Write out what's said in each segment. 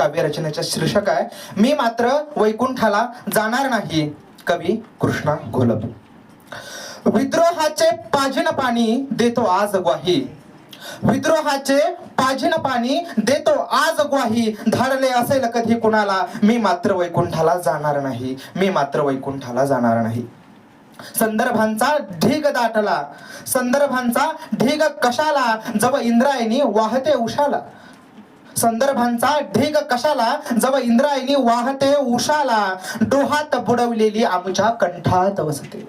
काव्यरचनेचं शीर्षक आहे मी मात्र वैकुंठाला जाणार नाही. कवी कृष्णा घोलप. विद्रोहाचे पाजिन पाणी देतो आज ग्वाही. विद्रोहाचे पाजिन पाणी देतो आज ग्वाही. धाडले असेल कधी कुणाला मी मात्र वैकुंठाला जाणार नाही. मी मात्र वैकुंठाला जाणार नाही. संदर्भांचा ढीग दाटला. संदर्भांचा ढीग कशाला? जव इंद्रायणी वाहते उशाला. संदर्भांचा ढेग कशाला? जव इंद्रायणी वाहते उषाला डोहात बुडवलेली आमच्या कंठात वसते.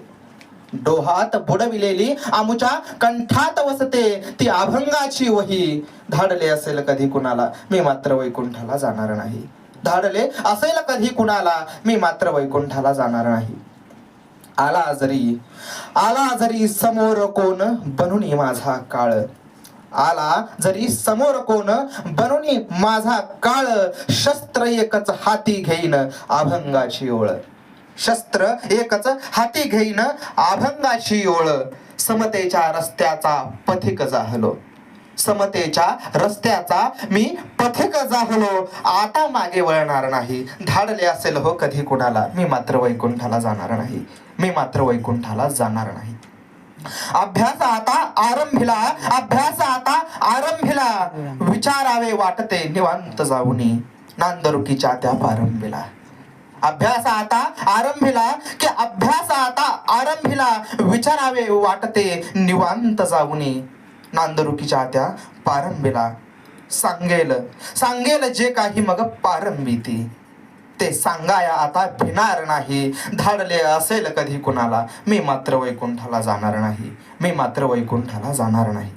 डोहात बुडविलेली आमुच्या कंठात वसते ती अभंगाची वही. धाडले असेल कधी कुणाला? मी मात्र वैकुंठाला जाणार नाही. धाडले असेल कधी कुणाला? मी मात्र वैकुंठाला जाणार नाही. आला जरी आला जरी समोर कोण बनून माझा काळ. आला जरी समोर कोण बनून माझा काळ शस्त्र एकच हाती घेईन अभंगाची ओळ. शस्त्र एकच हाती घेईन अभंगाची ओळ. समतेच्या रस्त्याचा पथिक जाहलो. समतेच्या रस्त्याचा मी पथिक जाहलो. आता मागे वळणार नाही. धाडले असेल हो कधी कुणाला? मी मात्र वैकुंठाला जाणार नाही. मी मात्र वैकुंठाला जाणार नाही. अभ्यास आता आरंभिला अभ्यास आता आरंभिला. विचारावे वाटते निवांत जाऊनी नांदरुकीच्या त्या प्रारंभीला. अभ्यास आता आरंभिला की अभ्यास आता आरंभिला विचारावे वाटते निवांत जाऊनी नांदरुकीच्या त्या पारंबीला सांगेल. सांगेल जे काही मग पारंबी ती. ते सांगाया आता भिणार नाही. धाडले असेल कधी कुणाला? मी मात्र वैकुंठाला जाणार नाही. मी मात्र वैकुंठाला जाणार नाही.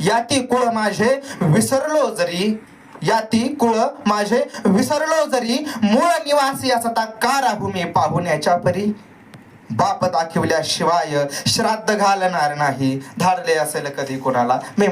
याती कुळ माझे विसरलो जरी याती कुळ माझे विसरलो जरी मूळ निवासी असता का राहू मी पाहुण्याच्या परी. बाप दाखवल्याशिवाय श्राद्ध घालणार नाही. धाडले असेल कधी कुणाला? मी